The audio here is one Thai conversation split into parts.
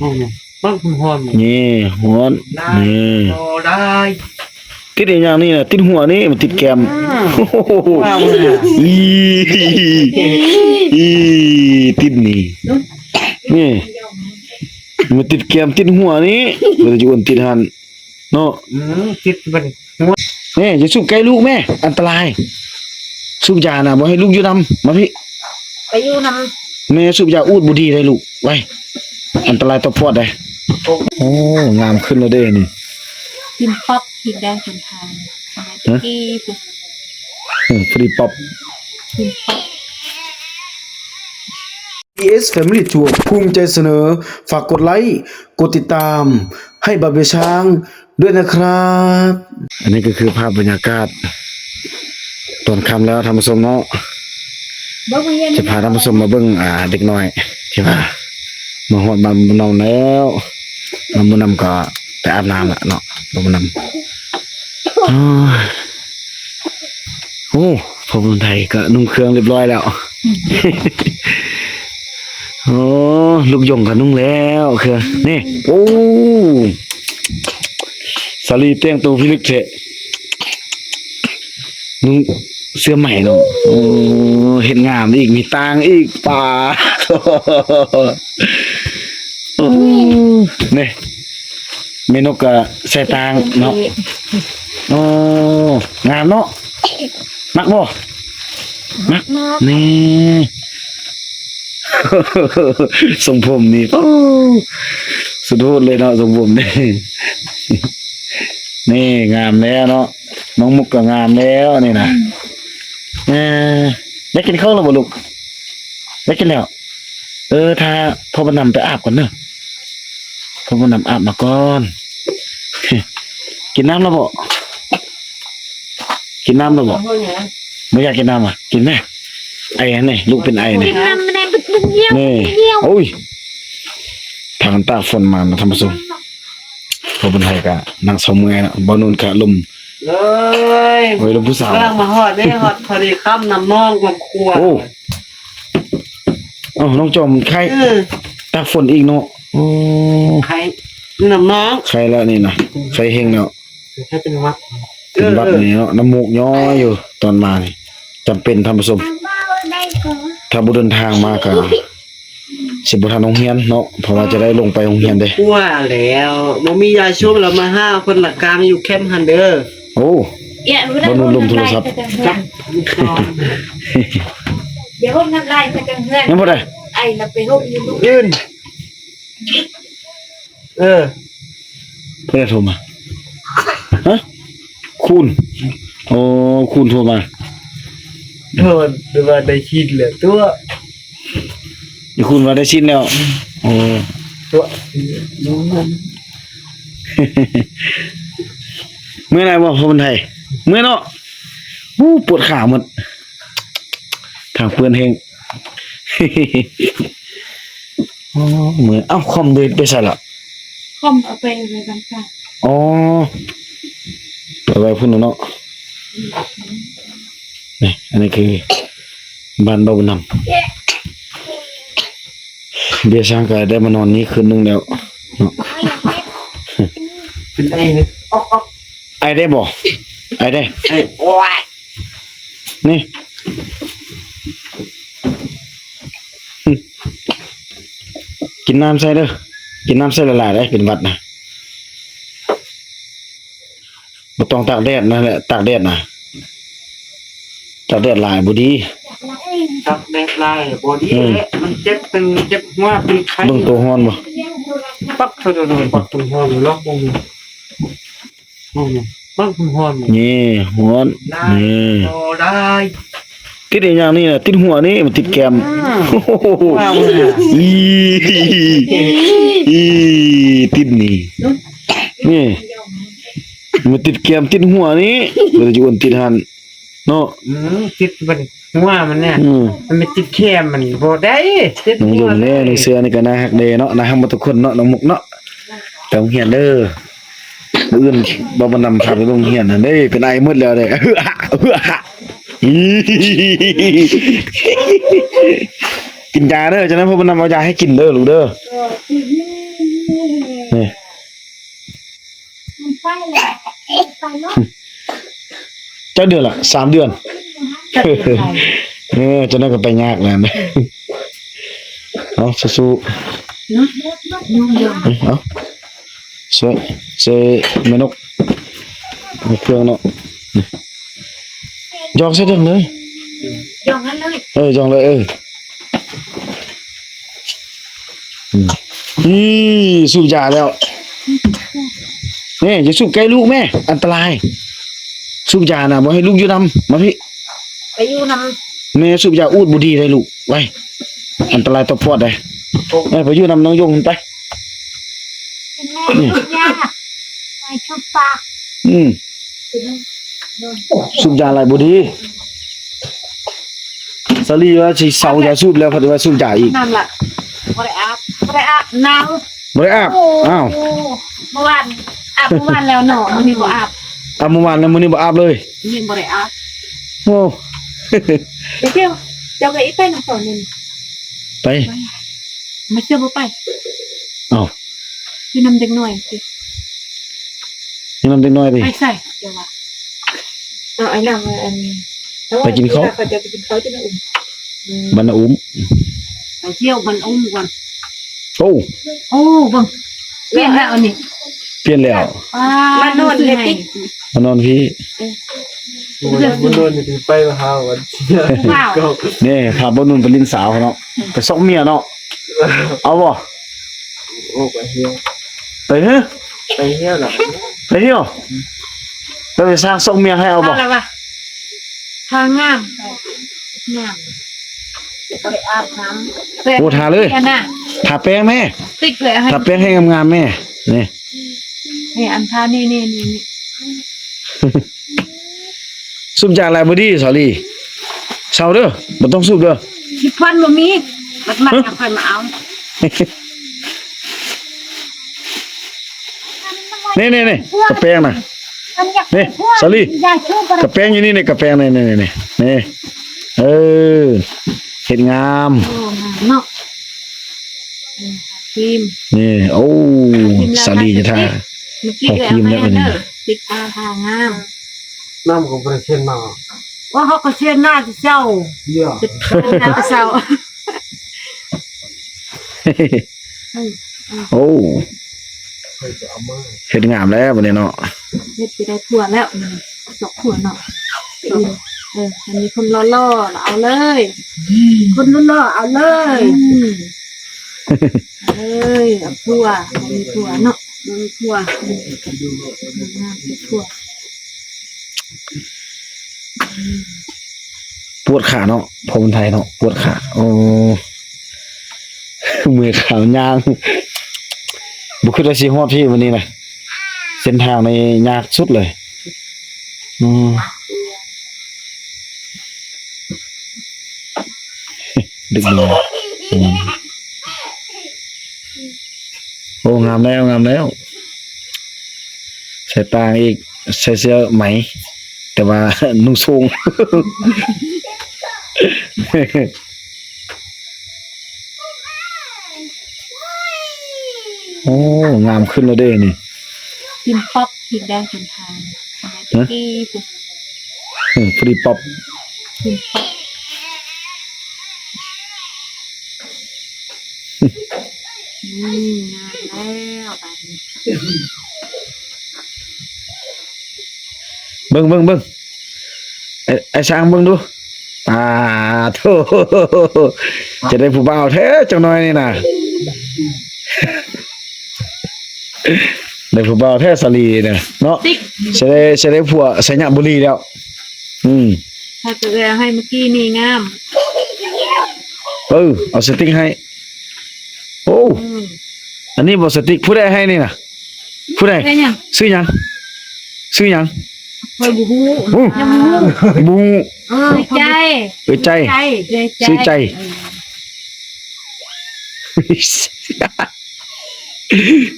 ห้องเนี่ยบ้านคุณหอมนี่หัวนี่ได้ติดอย่างนี่น่ะติดหัวนี่มันติดแกมโอ้โหว้าวเนี่ยอีติดนี่นี่มันติดแกมติดหัวนี่มันจะอ้วนติดหันเนาะติดบันนี่อย่าสูบใกล้ลูกแม่อันตรายสูบยานะบ่ให้ลูกอยู่นำมาพี่ไปอยู่นแม่สูบยาอูดบ่ดีเลยลูกไว้ อันตรายต่อปอดได้โอ้งามขึ้นแล้วเด้นี่ำกินป๊อปกินแดงกินทานสมัยตะกี้ปุ๊บเออฟรีป๊อปกินป๊อป ES Family Tour ภูมิใจเสนอ ฝากกดไลค์ กดติดตาม ให้บาเบช้างด้วยนะครับ อันนี้ก็คือภาพบรรยากาศ ตอนค่ำแล้วท่านผู้ชมเนาะบ่มาเย็นจะพาท่านผู้ชมมาเบิ่งอ่า เด็กน้อยที่ว่า มาฮอดบานบุญนแล้วมาบุญนำก็ไปอาบน้ำละเนาะบ้านบุญนำโอ้พอบุญไทยก็นุ่งเครื่องเรียบร้อยแล้วโอ้ลูกยงก็นุ่งแล้วเครื่องนี่โอ้สาลีเตียงตัวพิลึกเถะนุ่งเสื้อใหม่เนาะโอ้เห็นงามอีกมีตางอีกป่า นี่เมนกก็ใส่ตางเนาะโอ้งามเนาะมักบ่มักมากนี่ทรงผมนี่โอ้สุดโหดเลยเนาะทรงผมนี่นี่งามแล้วเนาะน้องมุกก็งามแล้วนี่นะเออได้กินข้าวแล้วบ่ลูกได้กินแล้ว เออถ้าพ่อบันนำไปอาบก่อนเนอะ พ่อบันนำอาบมาก่อนกินน้ำแล้วบ่กินน้ำแล้วบ่ห้องเนี่ยไม่อยากกินน้ำอะกินไหมไอ้นี่ลูกเป็นไอ้นี่กินน้ำไม่ได้เป็นบุ้งเยี่ยวนี่เยี่ยวโอ้ยทางตากฝนมานะท่านผู้ชมพอเป็นไทยกะนั่งสมเมื่อยนะบอนุนกะลมเลยโอ้ยลมผู้สาวกำลังมาหอดนี่หอดพอดีค่ำน้ำมองกับครัวโอ้เอ้าน้องจอมใครเออตากฝนอีกเนาะ โอ้ใครน้ำน้องใครแล้วนี่นะใครเฮงเนาะใครเป็นวัดเป็นบัดนี่เนาะน้ำมูกย้อยอยู่ตอนมานี่จำเป็นท่านผู้ชมถ้าบุเดินทางมาก็สิบ่ทันโรงเรียนเนาะเพราะว่าจะได้ลงไปโรงเรียนเด้กลัวแล้วบ่มียาชุบแล้วมาห้าคนละกลางอยู่แคมป์ฮันเดอร์โอ้เอี่ยรู้ได้บนลมโทรศัพท์จับเดี๋ยวห้องน้ำลายไปกันเพื่อนยังบ่ได้ไอ้น่ะไปห้องอยู่ลูกยืน เออเพื่อนโทรมาฮะคุณโอ้คุณโทรมาโดนหรือว่าได้คิดเหลือตัวอีคุณมาได้ชิ้นแล้วโอ้ตัวน้องมันเมื่อไหร่บ่คนไทยเมื่อเนาะอู้ปวดขาหมดทางเพื่อนเฮง โอ้เหมือนเอ้าคอมเดินไปใส่ละคอมเอาไปเลยกันค่ะอ๋อไปไว้พุ่นแล้วเนาะนี่อันนี้คือบ้านเบาบุญนำเบียร์ช่างก็ได้มานอนนี้คืนนึงแล้วเนาะเป็นไอ้เนี่ยออกออกไอได้บ่ไอได้ไอ้โอ้ยนี่หึกิ นน้ำใส่เด้อกินน้ำใส่ละลายได้เป็นหวัดนะบ่ต้องตากแดดนั่นแหละตากแดดนะตากแดดหลายบ่ดีตักแดดลายบอดี้แหละมันเจ็บเป็นเจ็บหัวเป็นไข้เบิ่งตัวฮ้อนบ่ปักเท่าเดิมปักคุณหอมอยู่ล็อกมงมงปักคุณหอมนี่ฮ้อนได้นี่โอ้ได้ ติดอีกอย่างนี่น่ะติดหัวนี่มันติดแก้มโอ้โหว้าวเนี่ยอีอีติดนี่นี่มันติดแก้มติดหัวนี่มันจะอ้วนติดหันเนาะอืมติดมันหัวมันเนี่ยอืมมันไม่ติดแคมมันบ่ได้ติดน้องหัยวมแน่น้องเสือนี่ก็น่าฮักเดเนาะน่าฮักหมดทุกคนเนาะน้องมุกเนาะไปโรงเรียนเด้อมื้ออื่นบ่บ่นำพาไปโรงเรียนนั่นเด้เป็นไอหมดแล้วเด้อี กินยาเด้อฉะนั้นพ่อบ่นนำเอายาให้กินเด้อลูกเด้อนี่มันใช่เลยไปเนาะเจ้าเดือนละสามเดือนเนไรเออจะนั่นก็ไปยากแล้วนะเอาสู้ๆเอาสวยเซมนุกเครื่องเนาะ ยองใส่เดือนเลยยองนั้นเลยเออยองเลยเอออืมนี่สูบยาแล้วนี่อย่าสูบใกล้ลูกแม่ อันตราย สูบยานะบ่ให้ลูกอยู่นำมาพี่ไปอยู่นแม่สูบยาอูดบุดีเลยลูกไว้อันตรายต่อปอดเลยแม่ไปอยู่นำน้องยงไปำแม่ยาไปชุบปากอืม สูบยาอะไรบุดีสลีว่าสิเซายาสูบแล้วเพอดีว่าสูบยาอีกนั่นแหละบริอาบบ่ได้อาบน้ำบ่ได้อาบอ้าวเมื่อวานอาบเมื่อวานแล้วเนาะมันมีบ่อาบอาบเมื่อวานแล้วมื้อนี้บ่อาบเลยมีบ่ได้อาบโอ้เดี๋ยวเที่ยวเจ้าก็อีไปน้ำฝนนี่ไปไม่เชื่อบ่ไปอ้าวอยู่นำเด็กหน่อยสินี่มันเป็นน้อยดิไปใส่เดี๋ยวว่า เอาไอ้น้ำอันไปกินข้าว เขาจะไปกินข้าวที่นั่นอุ่มบรรณอุ้มไปเที่ยวมันอุ้มก่อนโอ้โอ้เบิ่งเปลี่ยนแล้วอันนี้เปลี่ยนแล้วมันนอนเลยติ๊ก มานอนพี่มันมันโดนอยู่ไปหาวันเที่ยว้าวก็นี่พาบ่นุ่นไปลินสาวเขาเนาะไปซอกเมียเนาะเอาบ่โอ้ไปเที่ยวไปเฮ้ยไปเที่ยวหรอไปเที่ยว แล้วไปสร้างซอกเมียให้เอาบ่อะไรวะทางงามงามไปอาบน้ำโอ้ทาเลยอันน่ะทาแป้งแม่ติ๊กเลยให้ทาแป้งให้งามๆแม่นี่นี่อันทานี่นี่นี่นี่สูบยาอะไรบ่ดีสอรี่เศร้าเด้อบ่ต้องสูบเด้อสิพันบ่มีมันมันเอาค่อยมาเอานี่นี่นี่กระแป้งน่ะมั นอยากนี่สาลีอยากชูบกระแป้งอยู่นี่นี่กระแป้งนี่นี่นี่นี่เออเฮ็ดงามโอ้งามเนาะทีมนี่โอ้สาลีจะท่าเมื่อกี้เลยเอาให้เด้อติ๊กอาทางามน้ำของประเทศมาว่าเขาก็เชื่อหน้าจะเจ้าเยี่ยจะหน้าจะเจ้าโอ้ ใครจะเอามาเฮ็ดงามแล้วบัดนี้เนาะเฮ็ดไปได้ทั่วแล้วนี่สองทั่วเนาะเอออันนี้คนล่อๆเอาเลยคนล่อๆเอาเลยเอาเลยเอาทั่วเอามีทั่วเนาะเอามีทั่วงามๆทั่วปวดขาเนาะพอคนไทยเนาะปวดขาโอ้มือขาวยาง บ่คิดว่าสิฮอดพี่วันนี้นะเส้นทางในยากสุดเลยอืมดึกเลยอืมโอ้งามแล้วงามแล้ว ใส่ตางอีกใส่เสื้อไหม แต่ว่านุ่งทรง โอ้งามขึ้นแล้วเด้นี่กินป๊อปกินได้คนทานสมัยตะกี้เป็นอืมฟรีป๊อปกินป๊อปอืมงานแล้วแบบนี้เบิ่งเบิ่งเบิ่งไอ้ไอ้ช้างเบิ่งดูอ่าโธ่จะได้ผู้บ่าวแท้จังหน่อยนี่น่ะ ได้ผู้บ่าวแท้สลีน่ะเนาะติ๊กจะได้จะได้ผัวสัญญาบุรีแล้ว อืมถ้าเกิดให้เมื่อกี้นี่งามเออเอาสติ๊กให้ โอ้อืมอันนี้บ่สติ๊กผู้ใดให้นี่น่ะผู้ใดได้ยังซื้อหยังซื้อหยังคอยบูฮูโอ้ยังบูฮูบูเออใจเอ้ยใจใจใจ ซื้อใจ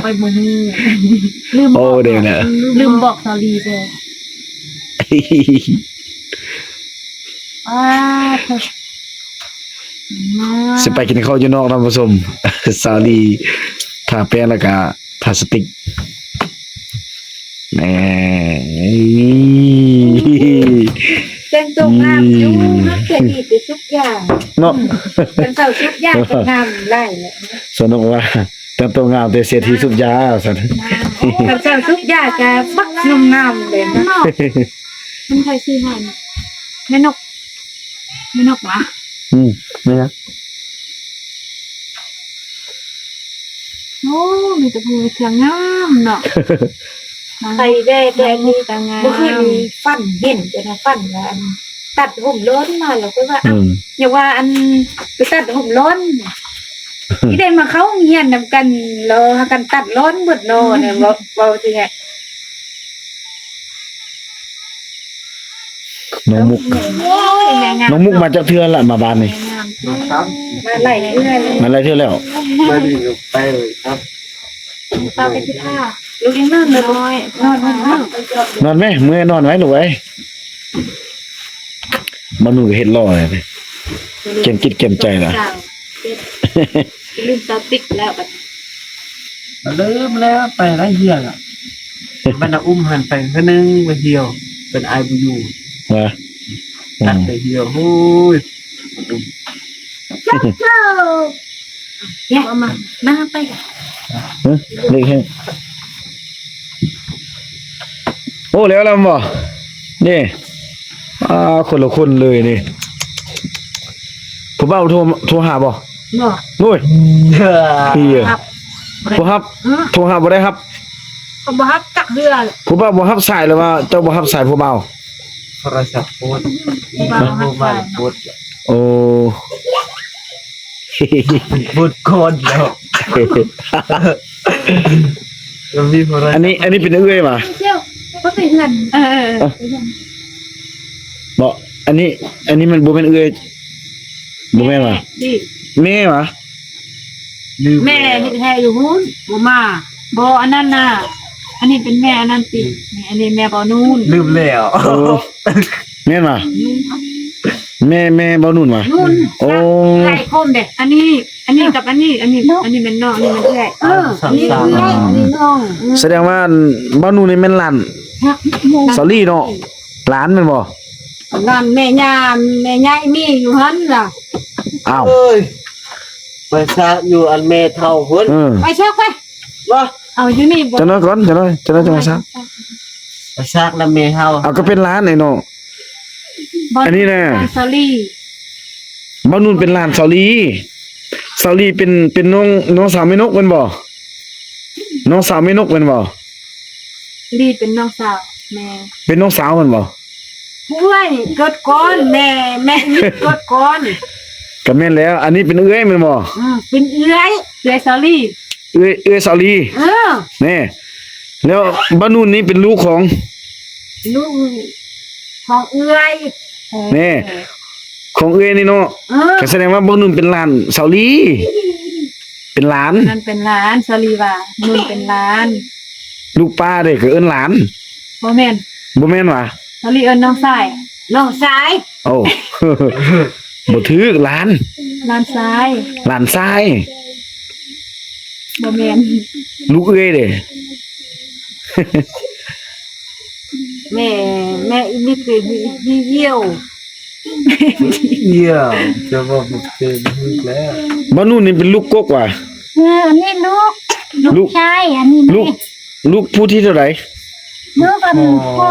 คอยบูฮูลืมบโอ้อกเดี๋ยวนะ ลืมบอกสาลีเลยอ่าเธอมาสิไปกินข้าวอยู่นอกท่านผู้ชม สาลีพทาแป้งแล้วก็พลาสติกแหน่แต่งตัวงามอยู่นักเสียดีไปทุกอย่างเนาะเป็นเสาทุกอย่างก็งามไล่เนี่ยสนุกว่า แต่งตัวงามแต่เสียทีสุบยาสันเป็นเสาทุกอย่างก็บักงามงามๆเลยนะมันใครซื้อให้เนี่ยแม่นกแม่นกวะอืมนี่นะโอ้มีแต่ผู้เครื่องงามเนาะไปได้แต่อันนี้ตางามเมื่อคืนนี้ฟันเห็นจะนะฟันว่าอันตัดผมร้อนมาแล้วก็ว่าอืมอย่าว่าอันไปตัดผมร้อน ที่ได้มาเข้าเงียนนำกันรอหากันตัดร้อนหมดโนเนี่ยเว้าเว้าสิไงน้องมุกโอ้ยแม่งามน้องมุกมาจากเทือนละมาบ้านนี่แม่งามครับมาไหลเรื่อยเลยมาอะไรเทือนแล้ว ไม่ดีก็ไปเลยครับตาไปที่ท่าลูกยังนั่นเลยน้อยนอนนอนนอนนอนไหมเมื่อยนอนไว้หรือไว้มาหนูก็เห็ดล่อเลยดิเกมจิตเกมใจล่ะสา วลืมเตาติ๊กแล้วบัดลืมแล้วไปไรเหี้ยอะบรรดาอุ้มหันไปคนนึงไปเที่ยว เป็นไอบูยูว่าอืตัดมไปเที่ยวโอ้ยเนี่ยมามาไปเฮ้ยเล็กแห้งโอ้แล้วแล้วบ่นี่อ่าคนละคนเลยนี่ผู้บ่าวโทรโทรหาบ่ เนาะนุ้ยเด้อเฮียผู้ฮับโทรหาบ่ได้ครับก็บ่ฮับจักเรือผู้บ่าวบ่ฮับสายหรือว่าเจ้าบ่ฮับสายผู้บ่าวโทรศัพท์โพสต์บ่ฮัโมบบาไปยโพสต์โอ้บุดโคนแล้วมันมีโทรศัพท์อันนี้ อันนี้เป็นเอื้อยมาเที่ยวก็ไปเฮือนเออบ่อันนี้ อันนี้มันบ่แม่นเอื้อยบ่แม่นว่ะดิ แม่ว่ะลืมแม่เฮ็ดแท้อยู่หุ้นบ่มาบ่อันนั้นน่ะ อันนี้เป็นแม่อันนั้นตินี่อันนี้แม่บ่นู่นลืมแล้วโอ้ แม่นว่ะแม่แม่บ่นุ่นว่ะนู่นโอ้ ไก่คมเด้อันนี้ อันนี้กับอันนี้ อันนี้ อันนี้เป็นน้องอันนี้มันเอื้อยเออสามสามอันนี้น้องแสดงว่าบ่นุ่นนี่แม่นหลานสอรี่เนาะหลานแม่นบ่นั่นแม่ย่าแม่ยายมีอยู่หั่นล่ะอ้าวเอ้ย ไปซะอยู่อันเมเท่าพุ่นเออไปเช็คไปว่าเอาอยู่นี่บ่จังน้อยก่อนจังน้อยจังน้อยจังมาซะไปซากน้ำเมเท่าเอาก็เป็นหลานไอ้เนาะอันนี้น่ะ ซอรี่บ่นุ่นเป็นหลานสอรี่สอรี่เป็นเป็นน้องน้องสาวแม่นกแม่นบ่น้องสาวแม่นกแม่นบ่ลีเป็นน้องสาวแม่เป็นน้องสาวแม่นบ่ห้วยเกิดก่อนแม่แม่นี่เกิดก่อน ก็แม่นแล้ว อันนี้เป็นเอื้อยแม่นบ่อืมเป็นเอื้อยเอื้อยซอรี่เอื้อยเอื้อยสอรี่เออแน่แล้วบ้านนู่นนี่เป็นลูกของลูกของเอื้อยแน่ของเอื้อยนี่เนาะเออก็แสดงว่าบ้านนู่นเป็นหลานสาวลีเป็นหลานนั่นเป็นร้านซอรี่ว่านุ่นเป็นร้าน ลูกป้าเด้ก็เอิ้นหลานบ่แม่นบ่แม่นว่ะซอรี่เอิ้นน้องชายน้องชายโอ้ บ่ถือหลานร้านชายหลานชายบ่แม่นลูกเอื้อยเด้ แม่แม่อีนี่คือฮีเยี่ยวเยี่ยมจะบอกเป็นลูกแล้วบ้านนู่นนี่เป็นลูกกกว่ะ เอออันนี้ลูก ลูลูก กชายอันนี้ลูกลูกผู้ที่เท่าไหร่ ลูกอันพ่อ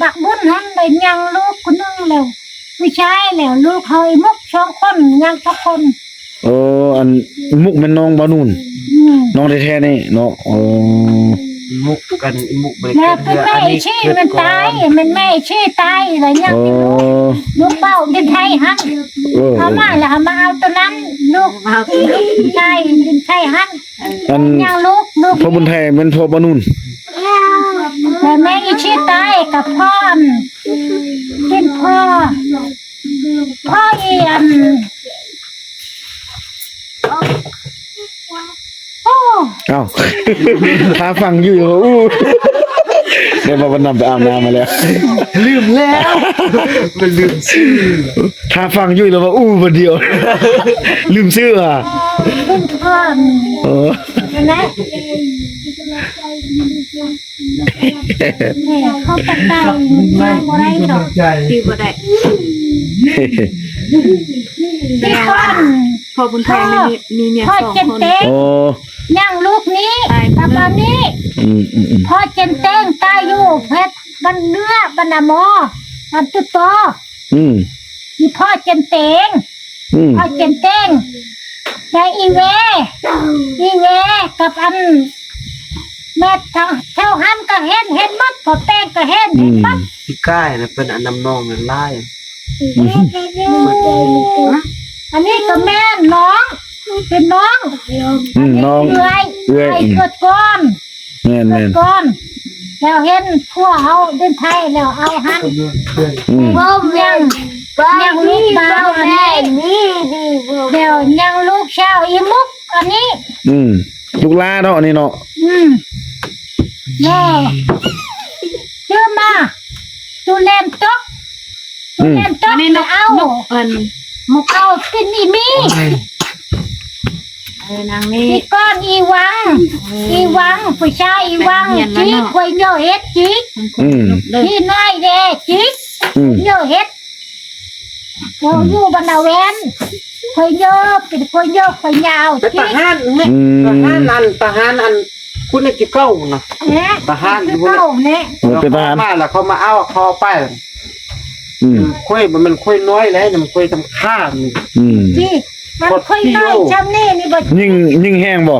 บักบุญหันได้ยังลูกคนนึงแล้ว ผู้ชายแล้วลูกเฮยมุกสองคนยังทุกคนโอ้อันมุกแม่นน้องบ้านนู่นอืมน้องแท้ๆนี่เนาะโอ้มุกกันมุกบริแล้กาวรเป็นเรือแม่อันนี้ชี้เกิดมันก่อตายนมันแม่ชี้ตายอะไรยังโอ้ลูกเป้าดินไทยหันเออเขามาแล้วเขามาเอาตัวนั้นลูกมาเอาดินไทยดินไทยหันอันยังลูกลูกพ่อบุญไทยเป็นพ่อบ้านนู่นแต่แม่อีชี้ตายกับพ่ออัน เป็นพ่อ พ่ออีอันโอ้เอ้า ถ้าฟังอยู่อู้เดี๋ยวมาวันนำไปอาบน้ำมาแล้ว ลืมแล้วมันลืมชื่อถ้าฟังอยู่แล้วว่าอู้คนเดียว ลืมชื่ออะขึ้นพ่อนเออนะเนี่ย เขาตะไคร้ย่างบ่ได้ดอกใจคือบ่ได้ที่ก้อนพอบุญแทนมีมีเมียพ่อสองเจนคนเตงโอ้ย่างลูกนี้ตายตาบานี้พ่อเจนเต้งตายอยู่เพชรบันเนื้อบันนาโมบันตุโตอืมมีพ่อเจนเต้งพ่อเจนเต้งแต่อีเว อีเวกับอัน แม่เท่าเท่าหันก็เห็นเห็นมัดพอแป้งก็เห็นอืเห็นมมัดพี่ก้ายนะเป็นอันนำนองเงินไล่อันนี้ก็แม่น้องเป็นน้องอืมน้องเอื้อยเอื้อยเกิดก้อนแม่นเกิแม่ดนก้อน แล้วเห็นพวกเขาเดินไทยแล้วเอาหันอืมบ่ยังยังลูกบ่าวอันนี้เดี๋ยวยังลูกชาวอีมุกอันนี้อืม ลูกลาเนาะอันนี่เนาะอืมแล้วชื่อมาตูแลมตกตูแลมตอักนนี้นกเอานกเอิ้นมุกเอากินอีมีเออนางนี่ อีก้อนอีวัง อีวังผู้ชายอีวังเห็นแล้วจีเนาะควยโยเฮ็ดจีอืมเด้อพี่น้อยเด้จีอืมโยเฮ็ดเราอยู่บรรณาเวน ควยโยเป็นควยโยควยยาวไปจีทหารเนี่ยอืมทหารอันทหารอันคุณไอ้กี่เก้านะ เนี่ยทหารอยู่คือเนี่ย เก่าเนี่ยโอ้เป็นทหารมาแล้วเขามาเอาคอไปอืม คุยมันมันคุยน้อยแล้วมันคุยทำข้ามนี่ อืมจีมันควยน้อยจำนี่นี่บ่ยิ่งยิ่งแห้งบ่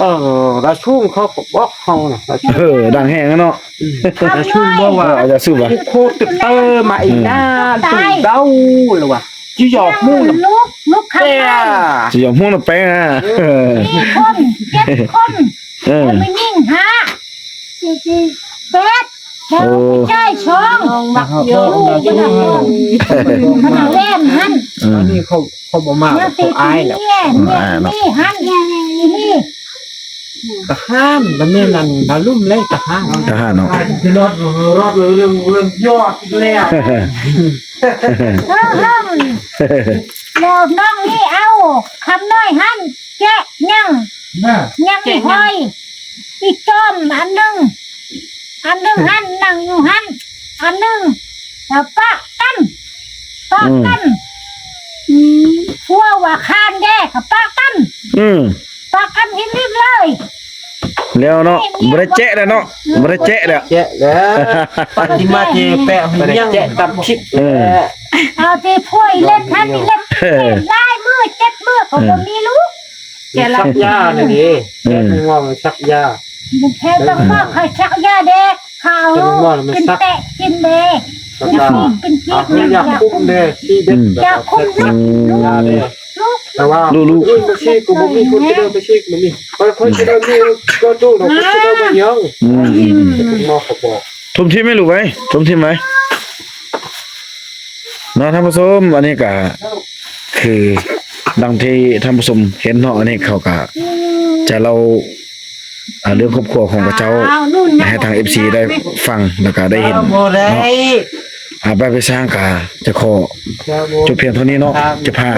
เออราชุ่มเขาก็บอกเขานะราชุ่มเออ ดังแห้งอะเนาะราชุ่มบอกว่าเอาจะสู้บ่ โคตรเตอร์มาอีกหน้าตุ่เด้าหรือวะ จีหยอกมู่นะลูกลูกข้างเต้ในสิยอมฮู้น่ะไปอะเออมีคนเจ็ดคนเออแล้วไม่ยิ่งหาจีจีแปดแล้วโอ้ใช่ช่องน้องบักโยลูกบรรณาเวนบรรณาเวนหันอือัมนนี้เขาเขาบอกมาเนี่ยเขาตีอายแล้ว เนี่ยเนี่ยนี่หันนี่ ทหารมันนี่นั่นนาลุ่มเลยทหารทหารเนาะ ที่รอดรอดเรื่องเรื่องยอดแล้วเออเฮิมแล้วน้องนี่เอาคำน้อยหันแกะยังน่ะยังอีหอยอีจอมอันหนึ่งอันหนึ่งหันนั่งอยู่หันอันหนึ่งแล้วปะกันปะกันอืมพวกว่าคานแยกกับปะกันอืม ปะกันให้รีบเลยแล้วเนาะบ่ได้แจ๊ะแล้วเนาะบ่ได้แจ๊ะแล้วแจ๊ะแล้วปฏิมาเจแปะหุ่นยังแจ๊ะตับชิดเออเอาที่พวยเล่นทันนี่เล่นเออไล่มือเจ็ดมือของคนนี้ลูกแกชักยาเลยดิแกไม่ว่ามันชักยามันแค่ต้องว่าเขาชักยาเด็กเขาจะว่ามันกินซักแตะกินเด็กชักอยากยากินกินอะกินอยากคุ้มเลยที่เด็ดอยากคุ้มลูก ยาเลยลูกแต่ว่าอุ้ยมาชี้กูบ่มีคนจะเดินไปชี้กูมีคนจะเดินมีก็ดูเราคนจะเดินไปยังอืมอืมคุณหมอเขาบอกทุ่มทิมไหม่รู้ไว้ทุ่มทิมไหมเนาะท่านผู้ชมอันนี้ก็คือดังที่ท่านผู้ชมเห็นเนาะอันนี้เขาก็จะเราอ่าเรื่องครอบครัวของพระเจ้าเอานู่นให้ทาง FC ได้ฟังแล้วก็ได้เห็นบ่ได้อาไปไปสร้างกาจะขอจบเพียงเท่านี้เนาะจะพา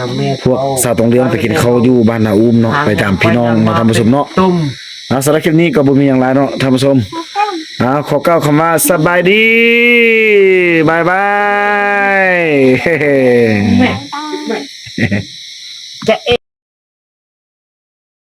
นำแม่พวกสาวตรงเรืองไปกินข้าวอยู่บ้านนาอุ้มเนาะไปตามพี่น้องเนาะท่านผู้ชมเนาะตุ่มอ่าสำหรับคลิปนี้ก็บ่มีอย่างไรเนาะท่านผู้ชมอ่าขอก้าวคำว่าสบายดีบายบายจะเอ